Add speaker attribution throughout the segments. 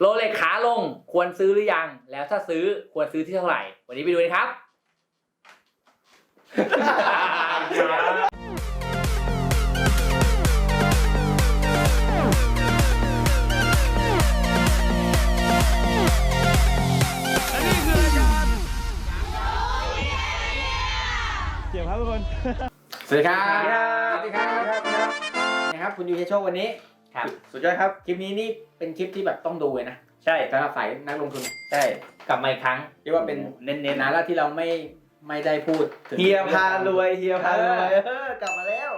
Speaker 1: โรเล็กขาลงควรซื้อหรือยัง แล้วถ้าซื้อควรซื้อที่เท่าไหร่ วันนี้ไปดูกันครับ
Speaker 2: เกี่ยวครับทุกคน
Speaker 3: สวัสดีครับ
Speaker 2: สวัสดีครับ
Speaker 3: สวัสดีครับ นะครับคุณยูเฮโชควันนี้
Speaker 1: ครับ
Speaker 2: สุดยอดครับ
Speaker 3: คลิปนี้นี่เป็นคลิปที่แบบต้องดูเลยนะ
Speaker 2: ใช่
Speaker 3: สำหรับสายนักลงทุน
Speaker 2: ใช่
Speaker 1: กลับมาอีกครั้ง
Speaker 3: เรียกว่าเป็น
Speaker 2: เน้น
Speaker 3: เน
Speaker 2: เน้น
Speaker 3: นานแล้วที่เราไม่ไม่ได้พูดถึง
Speaker 2: เฮียพารวยเฮียพารวยเออกลับมาแล้ว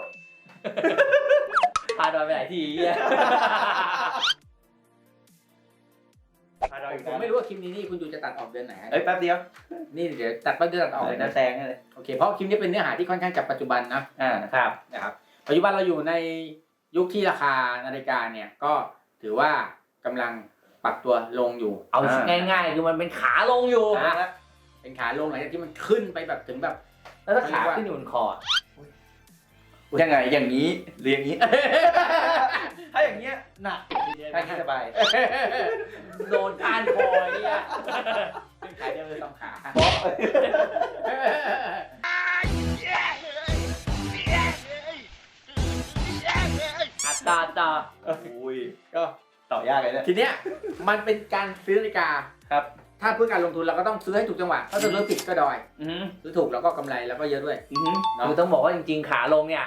Speaker 1: พาดอยไปหลายทีเหี้ย
Speaker 2: พารวยอีก
Speaker 3: ผมไม่รู้ว่าคลิปนี้นี่คุณยูจะตัดออกเดือนไหนฮะ
Speaker 2: เอ้ยแป๊บเดียว
Speaker 3: นี่เดี๋ยวตัดไปเดือนตัดออก
Speaker 2: เล
Speaker 3: เลยย
Speaker 2: นะ
Speaker 3: นะ
Speaker 2: แซงเลย
Speaker 3: โอเคเพราะคลิปนี้เป็นเนื้อหาที่ค่อนข้างจับปัจจุบันนะ
Speaker 2: อ่า
Speaker 1: ครับ
Speaker 3: นะครับปัจจุบันเราอยู่ใน ยุคที่ราคานาฬิกาเนี่ยก็ถือว่ากำลังปรับตัวลงอยู่
Speaker 1: เอาง่ายๆคือมันเป็นขาลงอยู่
Speaker 3: อะเป็นขาลงหลังจากที่มันขึ้นไปแบบถึงแบบ
Speaker 1: แล้วถ้าขาขึ้นอยู่บนคอ
Speaker 2: ยังไงอย่างนี้หรืออย่างนี้ ถ้าอย่างเงี้ยหนักถ้าอย่างนี้สบาย
Speaker 1: โดนก้านคอไอ้เนี่ย
Speaker 3: ขึ้นขาเดียวเลยสองขา
Speaker 2: เพราะ
Speaker 1: อัตราต่อ
Speaker 2: อุ้ยก็ต่อยากเลยเนี่ย
Speaker 3: ทีเนี้ยมันเป็นการซื้อนาฬิกา
Speaker 2: ครับ
Speaker 3: ถ้าเพื่อการลงทุนเราก็ต้องซื้อให้ถูกจังหวะถ้าซื้อผิดก็ดอย
Speaker 2: อือหือ
Speaker 3: ซื้อถูกแล้วก็กำไรแล้วก็เยอะด้วย
Speaker 2: อือหือ
Speaker 3: เนาะ
Speaker 1: คือต้องบอกว่าจริง ๆ ขาลงเนี่ย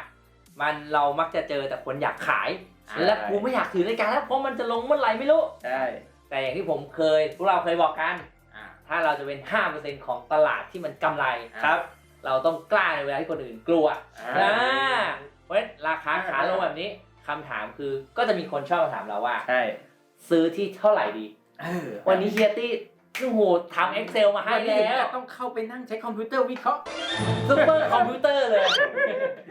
Speaker 1: มันเรามักจะเจอแต่คนอยากขาย
Speaker 2: ใช่
Speaker 1: และกูไม่อยากถือนาฬิกาแล้วเพราะมันจะลงเมื่อไหร่ไม่รู้
Speaker 2: ใช่
Speaker 1: แต่อย่างที่ผมเคยพวกเราเคยบอกกัน
Speaker 3: อ่า
Speaker 1: ถ้าเราจะเป็น 5%ของตลาดที่มันกำไร
Speaker 2: ครับ
Speaker 1: เราต้องกล้าในเวลาที่คนอื่นกลัว
Speaker 3: อ่า
Speaker 1: อ่าเพราะฉะนั้นราคาขาลงแบบนี้ คำถามคือก็จะมีคนชอบมาถามเราว่า
Speaker 2: ใช่
Speaker 1: ซื้อที่เท่าไหร่ดี
Speaker 3: เออ
Speaker 1: วันนี้เฮียตี้โอ้โหทำ Excel มาให้
Speaker 3: วันนี้
Speaker 1: แล้ว
Speaker 3: ต้องเข้าไปนั่งใช้คอมพิวเตอร์วิเคราะห์
Speaker 1: ซุปเปอร์คอมพิวเตอร์เลย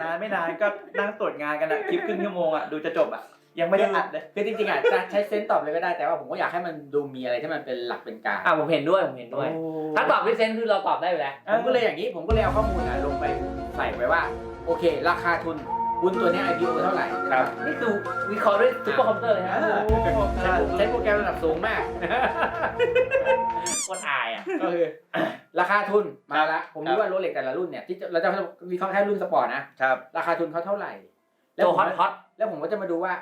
Speaker 2: นานไม่นานก็นั่งตรวจงานกันอะคลิปครึ่งชั่วโมงอะดูจะจบอะยังไม่ได้อัดเลย
Speaker 3: คือจริงๆอะจะใช้เซนส์ตอบเลยก็ได้ แต่ว่าผมก็อยากให้มันดูมีอะไรที่มันเป็นหลักเป็นการ
Speaker 1: อะผมเห็นด้วยผมเห็นด้วย ถ้าตอบด้วยเซนส์คือเราตอบได้อยู่แล้ว
Speaker 3: ผมก็เลยอย่างนี้ผมก็เลยเอาข้อมูลอะลงไปใส่ไว้ว่า โอเค ราคาทุน หุ้นตัวเนี้ย IPO เท่าไหร่
Speaker 2: ครับ
Speaker 1: นี่คือวิเคราะห์ด้วยซุปเปอร์คอมพิวเตอร์เลย
Speaker 3: เอ
Speaker 1: นะ
Speaker 3: อใช้ใช้โปรแกรมระดับสูงมาก
Speaker 1: โคตรอายอะ
Speaker 3: ก็คือ ราคาทุนมาละ ผม
Speaker 2: ครั
Speaker 3: รู้
Speaker 2: บ
Speaker 3: ว่าโรเล็กแต่ละรุ่นเนี่ยที่จะเราจะวิเคราะห์แค่รุ่นสปอร์ตนะ
Speaker 2: ครับ
Speaker 3: ราคาทุนเขาเท่าไหร่
Speaker 1: ตัว
Speaker 3: ผม
Speaker 1: ฮอตฮอต
Speaker 3: แล้วผมก็จะมาดูว่า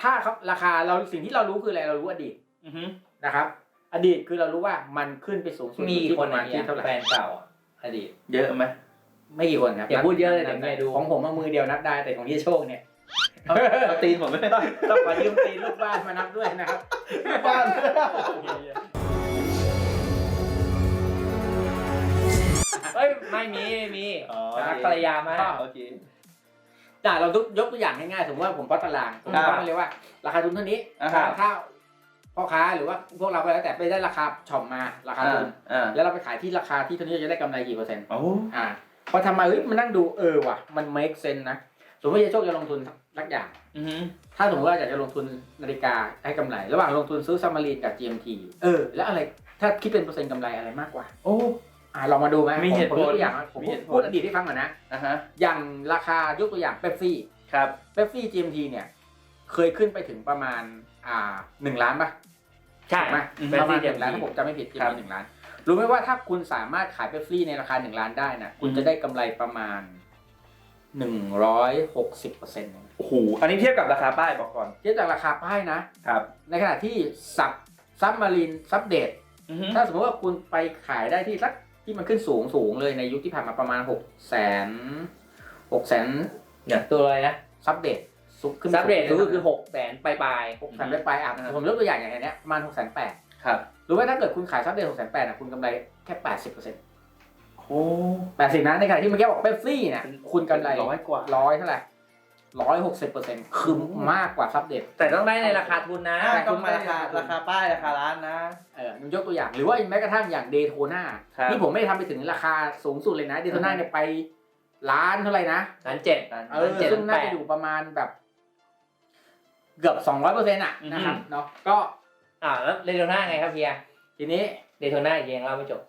Speaker 3: ถ้าเขาราคาเราสิ่งที่เรารู้คืออะไรเรารู้อดีต
Speaker 2: อือหือ
Speaker 3: นะครับ อดีตคือเรารู้ว่ามันขึ้นไปสูงสุด
Speaker 1: มี
Speaker 3: ที่
Speaker 1: ค
Speaker 3: ป
Speaker 1: น
Speaker 3: ระมาณ
Speaker 1: นี้
Speaker 3: ที่เท่าไหร่
Speaker 1: แฟนเก่าอะอดีต
Speaker 2: เยอะไหม
Speaker 3: ไม่กี่คนครับ
Speaker 1: อย่าพูดเยอะเลย
Speaker 3: นับ
Speaker 1: เดี๋ยวเมียดู
Speaker 3: ของผมมามือเดียวนับได้แต่ของที่โชคเนี่ย
Speaker 2: เอาเอาตีนผมไม่ได้
Speaker 3: ต้องขอยืมตีนลูกบ้านมานับด้วยนะครับ
Speaker 2: บ้าน
Speaker 1: เฮ้ยไม่มีไม่มี
Speaker 2: อ๋อ
Speaker 1: รักภรรยามาก
Speaker 2: โอเค
Speaker 3: จ้าเรายกตัวอย่างง่ายๆสมมติว่าผมพอตตารางผม
Speaker 2: ครับ
Speaker 3: ก็มาเลยว่า ราคาทุนเท่านี้
Speaker 2: อ่าครับ
Speaker 3: ถ้าพ่อค้าหรือว่าพวกเราก็แล้วแต่ไปได้ราคาช็อปมาราคาทุน
Speaker 2: อ่า
Speaker 3: แล้วเราไปขายที่ราคาที่เท่านี้เราจะได้กำไรกี่เปอร์เซ็นต์
Speaker 2: โอ้
Speaker 3: อ่า พอทำมาเฮ้ยมันนั่งดูเออว่ะ มัน make sense นะ สมมติว่าโชคจะลงทุนสักอย่าง
Speaker 2: อือหือ
Speaker 3: ถ้าสมมติว่าอยากจะลงทุนนาฬิกาให้กำไร ระหว่างลงทุนซื้อซัมมารีนกับ GMT เออ แล้วอะไรถ้าคิดเป็นเปอร์เซ็นต์กำไรอะไรมากกว่า
Speaker 2: โอ้
Speaker 3: อ่าลองมาดูไหม
Speaker 2: มีเหตุ
Speaker 3: ผมยกตัวอย่างนะผม
Speaker 2: มีเหตุผล
Speaker 3: พูดอดีตให้ฟังก่อนนะ
Speaker 2: อ่าฮะ
Speaker 3: อย่างราคายกตัวอย่างเป๊ปซี่
Speaker 2: ครับ
Speaker 3: เป๊ปซี่ GMT เนี่ยเคยขึ้นไปถึงประมาณอ่าหนึ่งล้านป่ะ
Speaker 1: ใช่
Speaker 3: ถูกไหม
Speaker 2: อืม
Speaker 3: ประมาณ
Speaker 1: Pepsi
Speaker 3: หนึ่งล้าน
Speaker 1: GMT
Speaker 3: ถ้าผมจำไม่ผิด
Speaker 2: ครั
Speaker 3: GMT
Speaker 2: บ
Speaker 3: หนึ่งล้าน รู้ไหมว่าถ้าคุณสามารถขายเป๊ปซี่ในราคาหนึ่งล้านได้นะคุณ
Speaker 2: อืม
Speaker 3: จะได้กำไรประมาณหนึ่งร้อยหกสิบเปอร์เซ็นต์
Speaker 2: โอ้โหอันนี้เทียบกับราคาป้ายบอกก่อน
Speaker 3: เทียบจากราคาป้ายนะ
Speaker 2: ครับ
Speaker 3: ในขณะที่ซับซับมารีนซับเดต
Speaker 2: อือหือ
Speaker 3: ถ้าสมมติว่าคุณไปขายได้ที่สักที่มันขึ้นสูงสูงเลยในยุคที่ผ่านมาประมาณหกแสนหกแสน
Speaker 1: เนี่ยตัวอะไรนะ
Speaker 3: ซับเดตซุขึ้น
Speaker 1: ซับเรท
Speaker 3: สูง
Speaker 1: ก็คือหกแสนปลายปลาย
Speaker 3: หกแสนไปปลายๆอะผมยกตัวอย่างอย่างเนี้ยประมาณหกแสนแปด
Speaker 2: ครับ
Speaker 3: รู้ไหมถ้าเกิดคุณขายซับเดตหกแสนแปดอะคุณกำไรแค่แปดสิบเปอร์เซ็นต์
Speaker 2: โอ้
Speaker 3: แปดสิบนะในขณะที่เมื่อกี้บอกเป๊ปซี่เนี่ยคุณกำไร
Speaker 2: ร้อยกว่า
Speaker 3: ร้อยเท่าไหร่ร้อยหกสิบเปอร์เซ็นต์คือมากกว่าซับเดต
Speaker 1: แต่ต้องได้ในราคาทุนนะ
Speaker 3: แต่
Speaker 2: ต้องมาราคาราคาป้ายราคาร้านนะ
Speaker 3: เออมันยกตัวอย่างหรือว่าแม้กระทั่งอย่างเดโทนา
Speaker 2: ครับ
Speaker 3: นี่ผมไม่ได้ทำไปถึงราคาสูงสุดเลยนะเดโทนาเนี่ยไปล้านเท่าไหร่นะ
Speaker 1: ล้านเจ็ด
Speaker 3: เออ
Speaker 1: เจ็ด
Speaker 3: ซึ่งน่า
Speaker 1: แปด
Speaker 3: จะอยู่ประมาณแบบ เกือบสองร้อยเปอร์เซ็นต์อะ
Speaker 2: อือฮึ
Speaker 3: นะครับเนาะก็
Speaker 1: อ่าแล้วเดโทน่าไงครับเฮีย
Speaker 3: ทีนี้
Speaker 1: เดโทน่ายังเล่าไม่จบ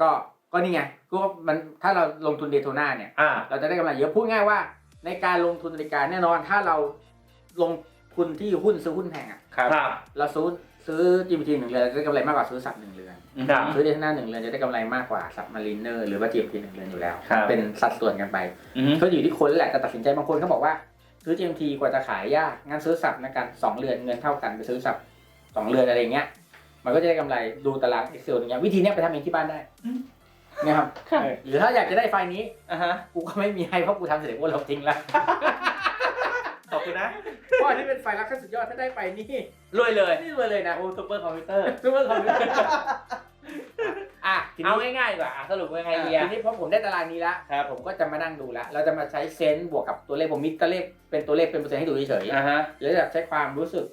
Speaker 3: ก็ก็นี่ไงก็มันถ้าเราลงทุนเดโทนาเนี่ย
Speaker 1: อ่า
Speaker 3: เราจะได้กำไรเยอะพูดง่ายว่า ในการลงทุนนาฬิกาแน่นอน ถ้าเราลงทุนที่หุ้นซื้อหุ้นแพงอะ
Speaker 2: ครับ
Speaker 1: ครับ
Speaker 3: เราซื้อซื้อ GPT หนึ่งเรือนจะได้กำไรมากกว่าซื้อสับหนึ่งเรือน
Speaker 1: ครับ
Speaker 3: ซื้อเดทนาหนึ่งเรือนจะได้กำไรมากกว่าสับมารีเนอร์หรือว่า GPT หนึ่งเรือนอยู่แล้ว
Speaker 2: ครับ
Speaker 3: เป็นสัดส่วนกันไป
Speaker 2: อืม
Speaker 3: ก็อยู่ที่คนแหละจะตัดสินใจบางคนเขาบอกว่า ซื้อ GMT กว่าจะขายยากงั้นซื้อสับในการสองเรือนเงินเท่ากันไปซื้อสับ สองเรือนอะไรเงี้ย มันก็จะได้กำไรดูตาราง Excel อย่างเงี้ยวิธีเนี้ยไปทำเองที่บ้านได้เนี่ยครับเออหรือถ้าอยากจะได้ไฟล์นี้
Speaker 2: อะฮะ กู
Speaker 3: กูก็ไม่มีให้เพราะกูทำเสร็จกูลบทิ้งแล้ว
Speaker 2: ขอบคุณนะ
Speaker 3: เพราะอันนี้เป็นไฟล์ลักษณ์ขั้นสุดยอดถ้าได้ไปนี่
Speaker 1: รวยเลย
Speaker 3: นี่เลยเลยนะ
Speaker 2: โอ้ซุปเปอร์คอมพิวเตอร์
Speaker 3: ซูเปอร์คอมพิวเตอร์ อะที
Speaker 1: เอา
Speaker 3: นี้
Speaker 1: ง่ายๆดีกว่าอะสรุปยังไงดีอะ
Speaker 3: ทีนี้พอผมได้ตารางนี้แล้ว
Speaker 2: ครับ
Speaker 3: ผมก็จะมานั่งดูแล้วเราจะมาใช้เซนส์บวกกับตัวเลขผมมีตัวเลขเป็นตัวเลขเป็นเปอร์เซ็นต์ให้ดูเฉย
Speaker 2: อะฮะ
Speaker 3: ๆแล้วจะใช้ความรู้สึก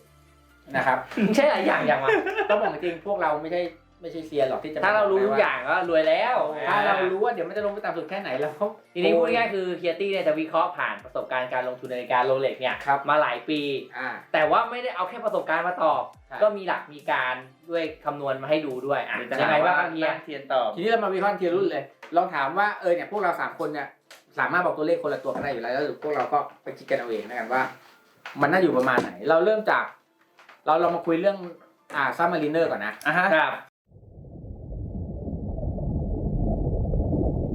Speaker 3: นะครับ
Speaker 1: ใช่หลายอย่างอย่างวะ
Speaker 3: ต้องบอกจริงพวกเราไม่ใช่ไม่ใช่เซียนหรอกที่จะ
Speaker 1: ถ้าเรารู้ทุกอย่างก็รวยแล้ว
Speaker 3: ถ้าเรารู้ว่าเดี๋ยวมันจะลงไปต่ำสุดแค่ไหนแล้ว
Speaker 1: ทีนี้พูดง่ายๆคือเคียตี้เนี่ยจะวิเคราะห์ผ่านประสบการณ์การลงทุนในนาฬิการโรเล็กเนี่ย
Speaker 3: ครับ
Speaker 1: มาหลายปี
Speaker 3: อ่า
Speaker 1: แต่ว่าไม่ได้เอาแค่ประสบการณ์มาตอบ
Speaker 3: ใช่
Speaker 1: ก็มีหลักมีการด้วยคำนวณมาให้ดูด้วยอะ
Speaker 2: เดี๋ยวจะ
Speaker 1: ยังไง
Speaker 2: หา
Speaker 1: ว่า
Speaker 2: ว่า
Speaker 1: ครับเฮีย
Speaker 2: นั่งเทียนตอบ
Speaker 3: ทีนี้เรามาวิเคราะห์ทีละรุ่นเลยลองถามว่าเออเนี่ยพวกเราสามคนเนี่ยสามารถบอกตัวเลขคนละตัวกันได้อยู่แล้วแล้วพวกเราก็ไปคิดกันเอาเองนะกันว่า มันน่าอยู่ประมาณไหน เราเริ่มจาก เราเรามาคุยเรื่องอ่าซัมมารีเนอร์ก่อนนะ
Speaker 2: อะฮะ
Speaker 1: ครับ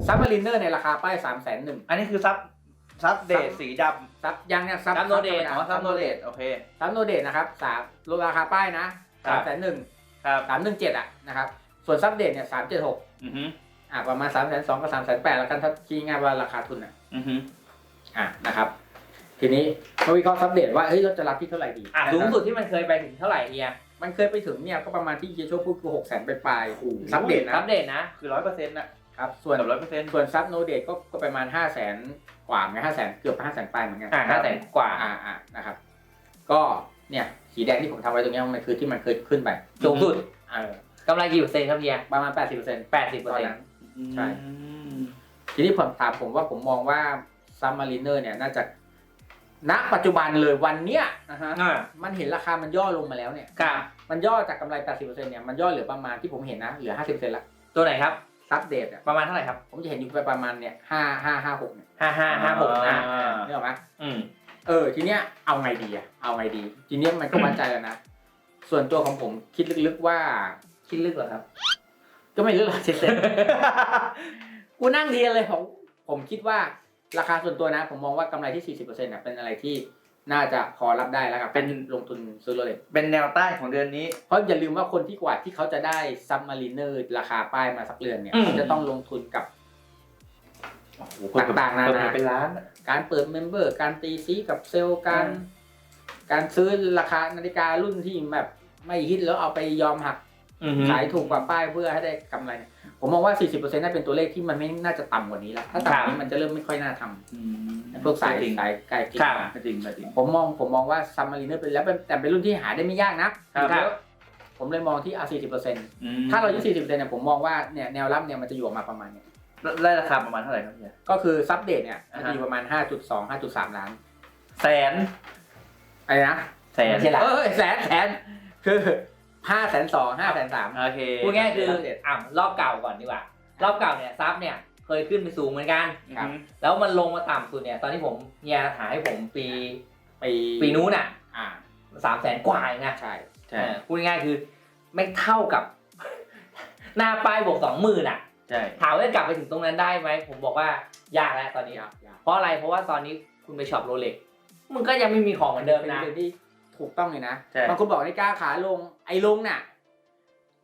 Speaker 3: ซัมมารีเนอร์ในราคาป้ายสามแสนหนึ่ง
Speaker 2: อันนี้คือซับซับเดทสีด
Speaker 3: ซับยังเนี่ยซับ
Speaker 1: ซับโนเดตำ
Speaker 2: อ๋อซับโนเดตโอเค
Speaker 3: ซับโนเดตนะครับสามลดราคาป้ายนะ
Speaker 2: ครั
Speaker 3: สาม
Speaker 2: บ
Speaker 3: แสนหนึ่ง
Speaker 2: ครับ
Speaker 3: สามหนึ่งเจ็ดอะนะครับส่วนซับเดตเนี่ยสามเจ็ดหก
Speaker 2: อือฮึ
Speaker 3: อ่าประมาณสามแสนสองกับสามแสนแปดแล้วกันถ้าคิดง่ายๆว่าราคาทุนอะ
Speaker 2: อือฮึ
Speaker 3: อะนะครับ ทีนี้มาวิเคราะห์ซับเดตว่าเฮ้ยเราจะรับที่เท่าไหร่ดี
Speaker 1: อะสูงสุดที่มันเคยไปถึงเท่าไหร่เฮีย
Speaker 3: มันเคยไปถึงเนี่ยก็ประมาณที่เฮียโชคพูดคือหกแสนไปปลายๆซับเดตนะ
Speaker 1: อัปเดตนะ
Speaker 2: คือร้อยเปอร์เซ็นต์น่ะ
Speaker 3: ครับส่วน
Speaker 2: เกือบร้อยเปอร์เซ็นต์
Speaker 3: ส่วนซับโนเดตก็ก็ประมาณห้าแสนกว่าไงห้าแสนเกือบห้าแสนปลายเหมือนกัน
Speaker 1: อะห้าแสนกว่า
Speaker 3: อ่าอ่านะครับ ก็เนี่ยสีแดงที่ผมทำไว้ตรงเนี้ยมันคือที่มันเคยขึ้นไป
Speaker 1: สูงสุด
Speaker 3: เออกำ
Speaker 1: ไรกี่เปอร์เซ็นต์ครับเฮีย
Speaker 3: ประมาณแปดสิบเปอร์เซ็นต์
Speaker 1: แปดสิบเปอร์
Speaker 3: ตอน
Speaker 1: เซ็น
Speaker 3: นั้
Speaker 1: ต์
Speaker 3: นใช่
Speaker 2: อืม
Speaker 3: ทีนี้ผมถามผมว่าผมมองว่าซัมมารีเนอร์เนี่ยน่าจะ ณปัจจุบันเลยวันเนี้ย
Speaker 2: อะฮะ
Speaker 1: อ่า
Speaker 3: มันเห็นราคามันย่อลงมาแล้วเนี่ย
Speaker 1: ครับ
Speaker 3: มันย่อจากกำไร 80%เนี่ยมันย่อเหลือประมาณที่ผมเห็นนะเหลือ 50%ละ
Speaker 1: ตัวไหนครับ
Speaker 3: ซับเดตอะ
Speaker 1: ประมาณเท่าไหร่ครับ
Speaker 3: ผมจะเห็นอยู่ไปประมาณเนี่ยห้าห้าห้าหกเนี่ย
Speaker 1: ห้าห้าห้าหกนะ
Speaker 2: อ่า
Speaker 3: นี่หรอกไหม
Speaker 1: อืม
Speaker 3: เออทีเนี้ยเอาไงดีอะเอาไงดี ทีเนี้ยมันก็วัดใจแล้วนะ ส่วนตัวของผมคิดลึกๆว่า
Speaker 1: คิดลึกเหรอครับ
Speaker 3: ก็ไม่รู้หรอกเซ็นกูนั่งเรียนเลยผมผมคิดว่า ราคาส่วนตัวนะ ผมมองว่ากำไรที่ 40%น่ะเป็นอะไรที่น่าจะพอรับได้แล้วกับเป็นลงทุนซื้อรถเลย
Speaker 2: เป็นแนวต้านของเดือนนี้
Speaker 3: เพราะอย่าลืมว่าคนที่กว่าที่เขาจะได้ซับมารีเนอร์ราคาป้ายมาสักเรือนเนี่ย
Speaker 1: อืม
Speaker 3: เขาจะต้องลงทุนกับต่างๆนานา
Speaker 2: เป็นล้านอะ
Speaker 3: การเปิดเมมเบอร์การตีซีกับเซลล์การ
Speaker 2: อืม
Speaker 3: การซื้อราคานาฬิการุ่นที่แบบไม่ฮิตแล้วเอาไปยอมหัก
Speaker 1: อืม
Speaker 3: ขายถูกกว่าป้ายเพื่อให้ได้กำไรเนี่ย ผมมองว่า 40%น่าเป็นตัวเลขที่มันไม่น่าจะต่ำกว่านี้แล้ว ถ้าต่ำกว่านี้มันจะเริ่มไม่ค่อยน่าทำ
Speaker 2: อืม
Speaker 3: พวกสาย
Speaker 2: จริง
Speaker 3: สายไกลจริง
Speaker 1: ครับ
Speaker 2: จริงจริง
Speaker 3: ผมมองผมมองว่าซัมมารีเนอร์เป็นแล้วเป็นแต่เป็นรุ่นที่หาได้ไม่ยากนะครับ
Speaker 1: ครับ
Speaker 3: ผมเลยมองที่เอา40%
Speaker 2: อืม
Speaker 3: ถ้าเรายึด40%เนี่ยผมมองว่าเนี่ยแนวรับเนี่ยมันจะอยู่ออกมาประมาณเนี่ย
Speaker 2: ได้ราคาประมาณเท่าไหร่ครับเนี่ย
Speaker 3: ก็คือซับเดตเนี่ยมัน
Speaker 2: อ่าฮะ
Speaker 3: จะอยู่ประมาณ 5.2 5.3 ล้าน
Speaker 2: แสน
Speaker 3: อะไรนะ
Speaker 2: แสน
Speaker 1: ไม่ใช่ล้าน
Speaker 3: เออแสนแสนคือ 5แสน2 5แสน3
Speaker 2: โอเค
Speaker 1: พูดง่ายๆคือ
Speaker 3: ครับ
Speaker 1: อะรอบเก่าก่อนดีกว่า รอบเก่าเนี่ยซับเนี่ยเคยขึ้นไปสูงเหมือนกัน
Speaker 3: ครับ
Speaker 1: แล้วมันลงมาต่ำสุดเนี่ยตอนที่ผมเฮียหาให้ผมปี
Speaker 3: ปี
Speaker 1: ปีนู้นอะ
Speaker 3: อ่า
Speaker 1: สามแสนกว่าเองนะ
Speaker 3: ใช่
Speaker 2: ใช่
Speaker 1: เออพูดง่ายๆคือไม่เท่ากับ หน้าป้ายบวกสองหมื่นอะ
Speaker 2: ใช่
Speaker 1: ถามว่ากลับไปถึงตรงนั้นได้ไหมผมบอกว่ายากแล้วตอนนี้
Speaker 3: ยากยาก
Speaker 1: เพราะอะไรเพราะว่าตอนนี้คุณไปช็อปโรเล็กมึงก็ยังไม่มีของเหมือนเดิม
Speaker 3: เป็น
Speaker 1: นะ
Speaker 3: เรื่องที่ ถูกต้องเลยนะ
Speaker 2: ใช่
Speaker 3: บางคนบอกนาฬิกาขาลงไอ้ลงน่ะ